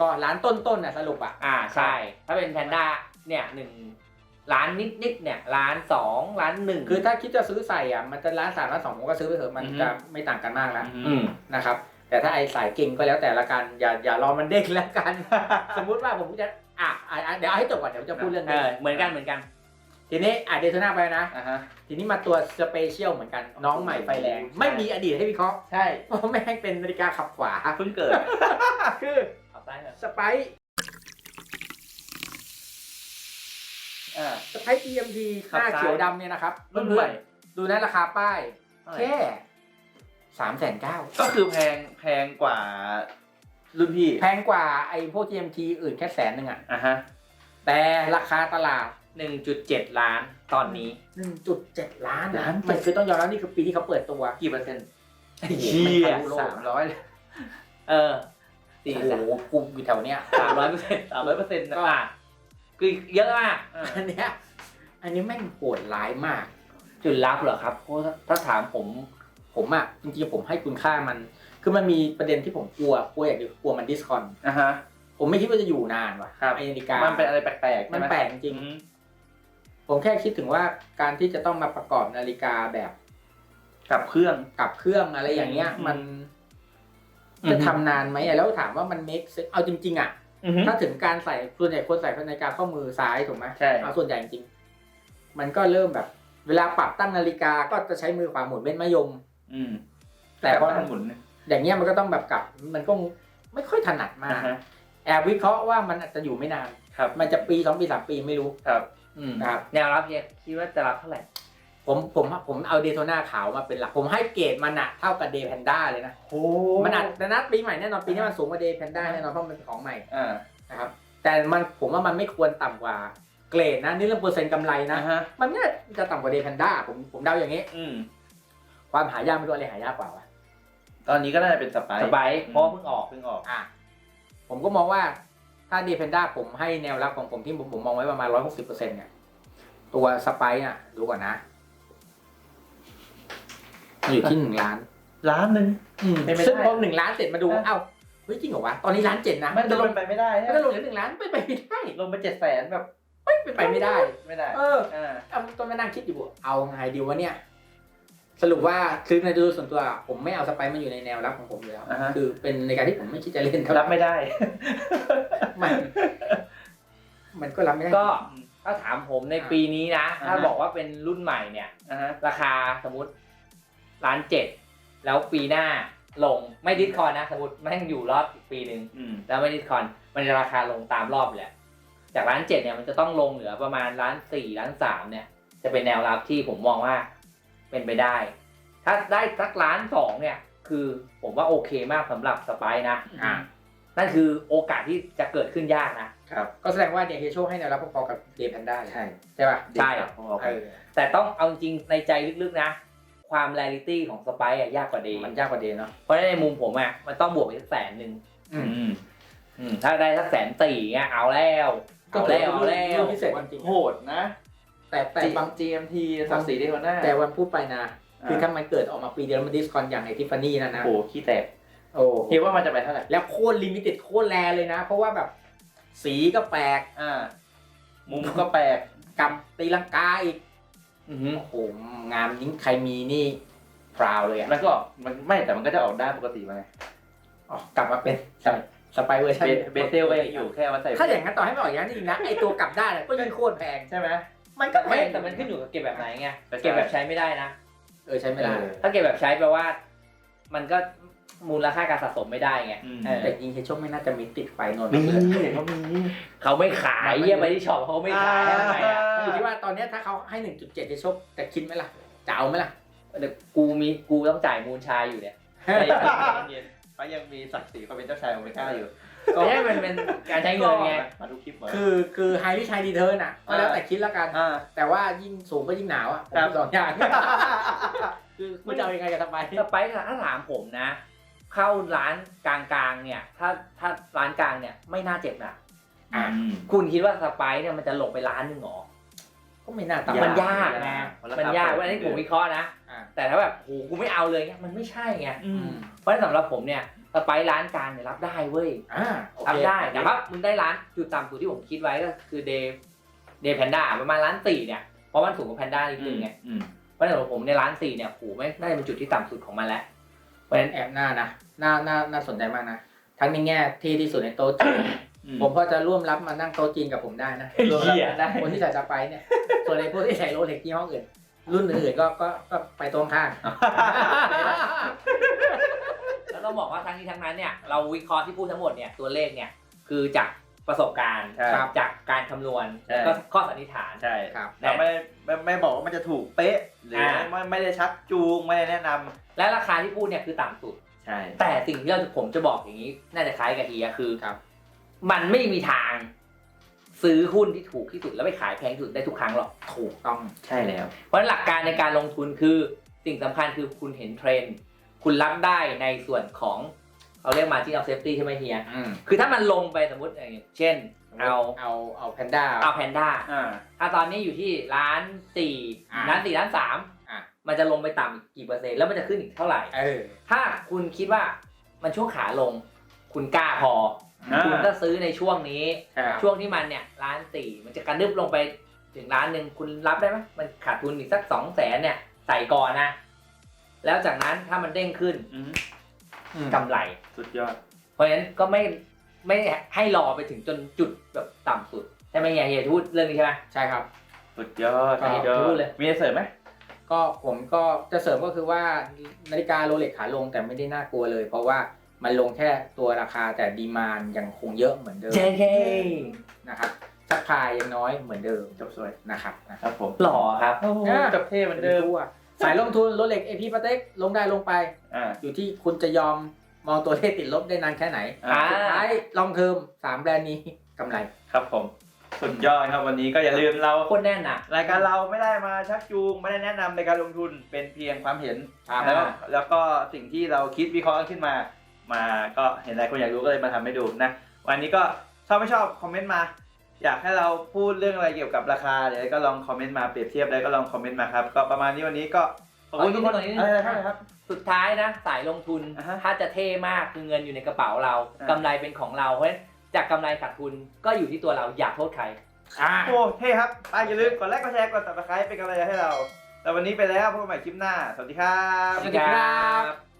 Speaker 3: ก็ล้านต้นๆน่ะสรุปอะ
Speaker 1: อ่าใช่ ถ้าเป็นแพนด้าเนี่ยหนึ่งล้านนิดๆเนี่ยล้านสองล้านหนึ่ง
Speaker 3: คือถ้าคิดจะซื้อใส่อะมันจะล้านสามล้านสองผมก็ซื้อไปเถอะมันจะไม่ต่างกันมากแล้ว
Speaker 1: อืม
Speaker 3: นะครับ แต่ถ้าไอ้สายเก่งก็แล้วแต่ละกันอย่าอย่ารอมันเด้งแล้วกัน สมมุติว่าผมจะอะอะอะเดี๋ยวเอาให้จบก่อนเดี๋ยวจะพูดเรื่อง
Speaker 1: เอ
Speaker 3: นี้
Speaker 1: อเหมือนกันเหมือนกัน
Speaker 3: ทีนี้อะเดโทน่าไปนะ
Speaker 2: อะฮะ
Speaker 3: ทีนี้มาตัวสเปเชียลเหมือนกันน้องใหม่ไฟแรง ไม่มีอดีตให้วิเคราะห์
Speaker 2: ใช่
Speaker 3: เพราะแม่งเป็นนาฬิกาขับขวา
Speaker 2: เพิ่งเกิด
Speaker 3: คือ
Speaker 1: เอาซ้ายหน่อย
Speaker 3: สไปซ์
Speaker 2: อ่า
Speaker 3: สไปซ์ TMT
Speaker 2: ขับ
Speaker 3: หน้า
Speaker 2: ซ้าย
Speaker 3: เขียวดำเนี่ยนะครับ
Speaker 2: รุ่นใหม่
Speaker 3: ดูนะราคาป้าย
Speaker 2: เท่าไหร่
Speaker 3: แค่ สามแสนเก้า
Speaker 2: ก็คือแพงแพงกว่ารุ่นพี่
Speaker 3: แพงกว่าไอ้พวก TMT อื่นแค่แสนหนึ่งอะ
Speaker 2: อะฮะ
Speaker 3: แต่ราคาตลาด
Speaker 1: 1.7 ล้านตอนนี้
Speaker 3: หนึ่งจุดเจ็ดล้าน
Speaker 2: ล้าน
Speaker 3: มันคือต้องยอมรับนี่คือปีที่เขาเปิดตัว
Speaker 2: กี่เปอร์เซ็นต์
Speaker 1: เชี่ย
Speaker 3: มันทะลุโลก
Speaker 2: สามร้อยเลย
Speaker 1: เออสี่
Speaker 3: โอ้โหกูอยู่แถวเนี้ย
Speaker 1: สามร้อยเปอร์เซ็นต์สามร้อยเปอร์เซ็นต์
Speaker 3: ก็
Speaker 1: อะคือเยอะมาก
Speaker 3: อันเนี้ยอันนี้แม่งโหดร้ายมาก
Speaker 1: จุดลับเหรอครับเพราะถ้าถามผม
Speaker 3: ผมอะจริงๆผมให้คุณค่ามัน คือมันมีประเด็นที่ผมกลัวกลัวอย่างเดียวกลัวมันดิสคอน
Speaker 2: อะฮะ
Speaker 3: ผมไม่คิดว่าจะอยู่นานว่ะ
Speaker 2: ครับ
Speaker 3: ไอนาฬิกา
Speaker 2: มั
Speaker 3: มัน
Speaker 2: เป็นอะไรแปลกๆ
Speaker 3: มัน
Speaker 2: ใช่ไห
Speaker 3: แปลกจริง
Speaker 2: อืม
Speaker 3: ๆผมแค่คิดถึงว่าการที่จะต้องมาประกอบนาฬิกาแบบ
Speaker 2: กับเครื่อง
Speaker 3: กับเครื่องอะไรอย่างเงี้ย
Speaker 2: อืม
Speaker 3: มัน
Speaker 1: อืม
Speaker 3: จะทำนานไหมอะแล้วถามว่ามัน make sense เอาจริง ๆอะถ้าถึงการใส่ส่วนใหญ่คนใส่นาฬิกาข้อมือซ้ายถูกไหม
Speaker 2: ใช่
Speaker 3: เอาส่วนใหญ่จริงๆมันก็เริ่มแบบ เวลาปรับตั้งนาฬิกาก็จะใช้มือขวาหมุนเป็นมะยม
Speaker 2: อืม
Speaker 3: แต่พอ
Speaker 2: ตั้งหมุนเนี่ย
Speaker 3: อย่างเงี้ยมันก็ต้องแบบกลับ มันก็ไม่ค่อยถนัดมาก
Speaker 2: อ่าฮะ
Speaker 3: แอบวิเคราะห์ว่ามันอาจจะอยู่ไม่นาน
Speaker 2: ครับ
Speaker 3: มันจะปีสองปีสามปีไม่รู้
Speaker 2: ครับ
Speaker 1: อืม
Speaker 3: นะครับ
Speaker 1: แนวรับเนี่ยคิดว่าจะรับเท่าไหร่
Speaker 3: ผมผมผมเอาเดโทนาขาวมาเป็นหลัก ผมให้เกรดมันอะเท่ากับเดย์แพนด้าเลยนะ
Speaker 2: โอ้
Speaker 3: มันอาจจะนัดปีใหม่แน่นอนปีนี้มันสูงกว่าเดย์แพนด้าแน่นอนเพราะมันเป็นของใหม่
Speaker 2: อ่า
Speaker 3: นะครับ แต่มันผมว่ามันไม่ควรต่ำกว่าเกรดนะนี่เรื่องเปอร์เซ็นต์กำไรนะ
Speaker 2: นะฮะ
Speaker 3: มันไม่น่าจะต่ำกว่าเดย์แพนด้าผมผมเดาอย่างนี้
Speaker 2: อืม
Speaker 3: ความหายากไม่รู้อะไรหายากกว่าวะ
Speaker 2: ตอนนี้ก็น่าจะเป็นสไปร์
Speaker 1: สบายเพราะเพิ่งออก
Speaker 2: เพิ่งออก
Speaker 3: อะผมก็มองว่าถ้าเดย์แพนด้าผมให้แนวรับของผมที่ผมผมมองไว้ประมาณร้อยหกสิบเปอร์เซ็นต์เนี่ยตัวสไปร์น่ะดูก่อนนะมันอยู่ที่หนึ่งล้าน
Speaker 2: ล้านหนึ่งเป็นไปได้
Speaker 3: ซึ่งพอหนึ่งล้านเสร็จมาดูเอ้าเฮ้ยจริงเหรอวะตอนนี้ล้านเจ็ดนะ
Speaker 2: มันจะล
Speaker 3: ล
Speaker 2: ง
Speaker 3: ง
Speaker 2: ไปไม่ได้
Speaker 3: มันจะลงเหลือหนึ่งล้านไม่ไปไม่ได้
Speaker 2: ลงไปเจ็ดแสนแบบ
Speaker 3: ไม่ไปไม่ได้
Speaker 2: ไม่ได้
Speaker 3: เออ
Speaker 2: อ่า
Speaker 3: เอาตอนมานั่งคิดอยู่เอาไงดีวะเนี่ย สรุปว่าคือในโดยส่วนตัวผมไม่เอาสไปร์มาอยู่ในแนวรับของผมอยู่แล้ว
Speaker 2: อ่าฮะ
Speaker 3: คือเป็นในการที่ผมไม่คิดจะเล่นเท่าไห
Speaker 2: รั
Speaker 3: ร่
Speaker 2: บไม่ได้
Speaker 3: มัน มันก็รับไม่ได้
Speaker 1: ก็ถ้าถามผมในปีนี้นะ
Speaker 2: อ่าฮะ
Speaker 1: ถ้าบอกว่าเป็นรุ่นใหม่เนี่ย
Speaker 2: อ่าฮะ
Speaker 1: ราคาสมมติล้านเจ็ดแล้วปีหน้าลงไม่ดิสคอนนะสมมติแม่งอยู่รอบอีกปีหนึ่ง
Speaker 2: อืม
Speaker 1: แล้วไม่ดิสคอนมันจะราคาลงตามรอบแหละ จากล้านเจ็ดเนี่ยมันจะต้องลงเหลือประมาณล้านสี่ล้านสามเนี่ย จะเป็นแนวรับที่ผมมองว่า เป็นไปได้ ถ้าได้สักล้านสองเนี่ย คือผมว่าโอเคมากสำหรับสไปร์นะ
Speaker 3: อ่า
Speaker 1: นั่นคือโอกาสที่จะเกิดขึ้นยากนะ
Speaker 2: ครับ
Speaker 3: ก็แสดงว่าเนี่ยเฮโชให้แนวรับพอๆกับเดย์แพนด้า
Speaker 2: ใช่
Speaker 3: ใช่ป่ะ
Speaker 1: ใช่
Speaker 2: ครับพอ
Speaker 3: เออ
Speaker 1: แต่ต้องเอาจริงในใจลึกๆนะ ความแรลิตี้ของสไปร์อะยากกว่าเดย์
Speaker 3: มันยากกว่าเดย์เนาะ
Speaker 1: เพราะฉะนั้นในมุมผมอะมันต้องบวกไปสักแสนหนึ่ง
Speaker 3: อืม
Speaker 2: อืม
Speaker 1: อืมถ้าได้สักแสนสี่เงี้ยเอาแล้ว เอาแล้วเอาแล้ว
Speaker 3: รุ่นพิเศษจริงๆ
Speaker 2: โหดนะ
Speaker 3: แต่แต่บาง
Speaker 2: GMT สักสีได้หัวหน้า
Speaker 3: แต่วันพูดไปนะ
Speaker 2: อ่า
Speaker 3: คือถ้ามันเกิดออกมาปีเดียวแล้วมันดิสคอนอย่างในทิฟฟานี่นั่นนะ
Speaker 2: โอ้โหขี้แตก
Speaker 3: โอ้
Speaker 2: คิดว่ามันจะไปเท่าไหร่
Speaker 3: แล้วโคตรลิมิเต็ดโคตรแรเลยนะ เพราะว่าแบบสีก็แปลก
Speaker 2: อ่ามุมก็แปลก
Speaker 3: กับตีลังกาอีก
Speaker 1: อือหือ
Speaker 3: โอ้โหงานนี้ใครมีนี่พราวเลยอะ
Speaker 2: แล้วก็มันไม่แต่มันก็จะออกด้านปกติมาไง
Speaker 3: อ๋อกลับมาเป็นสไปเวอร์ชัน
Speaker 2: เบเบเซลก็ยังอยู่แค่ว่าใส่
Speaker 3: ถ้าอย่างนั้นต่อให้ไม่ออกอย่างนั้นจริงๆนะไอตัวกลับด้านอะก็ยิ่งโคตรแพง
Speaker 2: ใช่ไหม
Speaker 3: มันก็แพ
Speaker 1: ไม่
Speaker 3: ง
Speaker 1: แต่มันขึ้นอยู่กับเก็บแบบไหนไง
Speaker 2: แต่ใช่
Speaker 1: เก็บแบบใช้ไม่ได้นะ
Speaker 3: เออใช้ไม่ได้
Speaker 2: เออ
Speaker 1: ถ้าเก็บแบบใช้แปลว่า มันก็มูลค่าการสะสมไม่ได้ไง
Speaker 2: อืม
Speaker 1: เออ
Speaker 3: แต่จริงเฮโชไม่น่าจะมีติดไฟนนท์
Speaker 2: มี
Speaker 3: เลย
Speaker 2: เขามี
Speaker 1: เขาไม่ขายเยี่ยไปที่ช็อปเขาไม่ขายให้ทำไมอะ
Speaker 3: อยู่ที่ว่าตอนเนี้ยถ้าเขาให้ 1.7เฮโชแต่คิดไหมล่ะจะเอาไหมล่ะ
Speaker 1: เดี๋ยวกูมีกูต้องจ่ายมูลชายอยู่เนี่ย
Speaker 2: เขายังมีศักดิ์ศรีเขาเป็นเจ้าชายโอเมก้าอยู่
Speaker 1: ไม่ใช่มันเป็นการใช้เงินไง
Speaker 2: มาดูคลิปเหมือน
Speaker 3: คือคือไฮที่ใช้ดีเทิร์นอะก็แล้วแต่คิดแล้วกัน
Speaker 2: อ่า
Speaker 3: แต่ว่ายิ่งสูงก็ยิ่งหนาวอะผม
Speaker 2: ครับ
Speaker 3: สองอย่างคือคุณจะเอายังไงกับทำไม
Speaker 1: สไปซ์อะถ้าถามผมนะ เข้าร้านกลางๆเนี่ย ถ้าถ้าร้านกลางเนี่ยไม่น่าเจ็บนะ
Speaker 3: อะ
Speaker 2: อืม
Speaker 1: คุณคิดว่าสไปซ์เนี่ยมันจะลงไปร้านหนึ่งเหรอ
Speaker 3: ก็ไม่น่าต่ำ
Speaker 2: ยาก
Speaker 1: มันยากนะ
Speaker 2: มันราคา
Speaker 1: มันยาก
Speaker 2: เปิด
Speaker 1: ว่าอันนี้ผมวิเคราะห์นะ
Speaker 3: อะ
Speaker 1: แต่ถ้าแบบโหกูไม่เอาเลยเงี้ยมันไม่ใช่ไง
Speaker 2: อืม
Speaker 1: เพราะฉะนั้นสำหรับผมเนี่ย สไปซ์ร้านกลางเนี่ยรับได้เว้ย
Speaker 3: อ่าโอ
Speaker 1: รับ
Speaker 3: เค
Speaker 1: ได้แต่ว่ามึงได้ร้านจุดต่ำสุดที่ผมคิดไว้ก็คือเดย์เดย์แพนด้าประมาณร้านสี่เนี่ยเพราะมันสูงกว่าแพนด้านิดนึงไง
Speaker 2: อืม
Speaker 1: เพราะฉะนั้นสำหรับผมในร้านสี่เนี่ยโหไม่น่าจะเป็นจุดที่ต่ำสุดของมันแล้วเพราะฉะนั้น
Speaker 3: แอบหน้านะน่าน่าน่าสนใจมากนะ ทั้งในแง่ที่ที่สุดในโต๊ะจีน
Speaker 2: อืม
Speaker 3: ผมก็จะร่วมรับมานั่งโต๊ะจีนกับผมได้นะ
Speaker 2: เหี้ยได้
Speaker 3: คนที่ใส่สไปร์เนี่ย ส่วนในพวกที่ใส่โรเล็กยี่ห้ออื่น รุ่นอื่นๆก็ก็ก็ไปตรงข้าง
Speaker 1: แล้ว ต้องบอกว่าทั้งนี้ทั้งนั้นเนี่ยเราวิเคราะห์ที่พูดทั้งหมดเนี่ยตัวเลขเนี่ยคือจากประสบการณ์
Speaker 2: ใช่
Speaker 1: ครับจากการคำนวณ
Speaker 2: ใช่
Speaker 1: แล้วก็ข้อสันนิษฐาน
Speaker 2: ใช่
Speaker 3: ครับ
Speaker 2: เราไม่ไม่ไม่บอกว่ามันจะถูกเป๊ะ หรือ
Speaker 1: อ่า
Speaker 2: ไม่ไม่ได้ชักจูงไม่ได้แนะนำ
Speaker 1: และราคาที่พูดเนี่ยคือต่ำสุด
Speaker 2: ใช่
Speaker 1: แต่สิ่งที่เราจะผมจะบอกอย่างนี้ น่าจะคล้ายกับเฮียคือ
Speaker 3: ครับ
Speaker 1: มันไม่มีทาง ซื้อหุ้นที่ถูกที่สุดแล้วไปขายแพงที่สุดได้ทุกครั้งหรอก
Speaker 3: ถูกต้อง
Speaker 2: ใช่แล้ว
Speaker 1: เพราะฉะนั้นหลักการในการลงทุนคือสิ่งสำคัญคือคุณเห็นเทรนด์ คุณรับได้ในส่วนของเขาเรียก margin of safety ใช่ไหมเฮีย
Speaker 3: อืม
Speaker 1: คือถ้ามันลงไปสมมติอย่างเช่น เอา
Speaker 3: เอาเอาแพนด้า
Speaker 1: เอาแพนด้า
Speaker 2: อ่า
Speaker 1: ถ้าตอนนี้อยู่ที่ล้านสี่
Speaker 3: อ่า
Speaker 1: ล้านสี่ล้านสาม
Speaker 3: อะ
Speaker 1: มันจะลงไปต่ำอีกกี่เปอร์เซ็นต์แล้วมันจะขึ้นอีกเท่าไหร่
Speaker 3: เออ
Speaker 1: ถ้าคุณคิดว่ามันช่วงขาลง คุณกล้าพอ
Speaker 2: อ่า
Speaker 1: คุณก็ซื้อในช่วงนี้
Speaker 3: ครับ
Speaker 1: ช่วงที่มันเนี่ยล้านสี่มันจะกระดึบลงไปถึงล้านหนึ่งคุณรับได้ไหมมันขาดทุนอีกสักสองแสนเนี่ยใส่ก่อนนะ แล้วจากนั้นถ้ามันเด้งขึ้น
Speaker 2: อืม
Speaker 1: กำไร
Speaker 2: สุดยอด
Speaker 1: เพราะฉะนั้นก็ไม่ไม่ให้รอไปถึงจนจุดแบบต่ำสุดใช่ไหมเฮียเฮียพูดเรื่องนี้ใช่ไหม
Speaker 3: ใช่ครับ
Speaker 2: สุดยอด
Speaker 3: ก็
Speaker 2: สุดยอ
Speaker 1: พู
Speaker 2: ด
Speaker 1: ดเลย
Speaker 2: มีอะไรเสริมไหม
Speaker 3: ก็ผมก็จะเสริมก็คือว่านาฬิกาโรเล็กขาลงแต่ไม่ได้น่ากลัวเลย เพราะว่ามันลงแค่ตัวราคาแต่ดีมานยังคงเยอะเหมือนเดิม
Speaker 1: JK
Speaker 3: นะครับซัพพลายยังน้อยเหมือนเดิม
Speaker 2: จบสวย
Speaker 3: นะครับนะ
Speaker 2: ครับผม
Speaker 1: หล่อครับ
Speaker 2: โอ้โห
Speaker 3: อ่า
Speaker 2: จบเท่เหมือนเดิม
Speaker 3: ทั่ว สายลงทุนโรเล็กเอพีปาเต็กลงได้ลงไป
Speaker 2: อ่า
Speaker 3: อยู่ที่คุณจะยอมมองตัวเลขติดลบได้นานแค่ไหน
Speaker 2: อ่า
Speaker 3: สุดท้ายลองเทอมสามแบรนด์นี้กำไร
Speaker 2: ครับผม สุดยอดครับวันนี้ก็อย่าลืมเรา
Speaker 1: โคตรแน่นอะ
Speaker 2: รายการเราไม่ได้มาชักจูง ไม่ได้แนะนำในการลงทุนเป็นเพียงความเห็น
Speaker 3: ครับ
Speaker 2: แล้วก็แล้วก็สิ่งที่เราคิดวิเคราะห์ขึ้นมา มาก็เห็นหลายคนอยากรู้ก็เลยมาทำให้ดูนะ วันนี้ก็ชอบไม่ชอบคอมเมนต์มา อยากให้เราพูดเรื่องอะไรเกี่ยวกับราคาเดี๋ยวก็ลองคอมเมนต์มาเปรียบเทียบแล้วก็ลองคอมเมนต์มาครับก็ประมาณนี้วันนี้ก็ขอบคุณทุกคน
Speaker 1: เอาอีกนิดนึง
Speaker 2: อะไรครับครับ
Speaker 1: สุดท้ายนะสายลงทุน
Speaker 2: อ่าฮะ
Speaker 1: ถ้าจะเท่มากคือเงินอยู่ในกระเป๋าเรา
Speaker 2: อ่า
Speaker 1: กำไรเป็นของเราเพราะฉะนั้นจากกำไรขาดทุนก็อยู่ที่ตัวเราอย่าโทษใคร
Speaker 3: อ่า
Speaker 2: โอ้เท่ครับไปอย่าลืมกดไลค์กดแชร์กด subscribe เป็นกำลังใจให้เรา แต่วันนี้ไปแล้วพบกันใหม่คลิปหน้า สวัสดีครับ
Speaker 1: สวัสดีครับ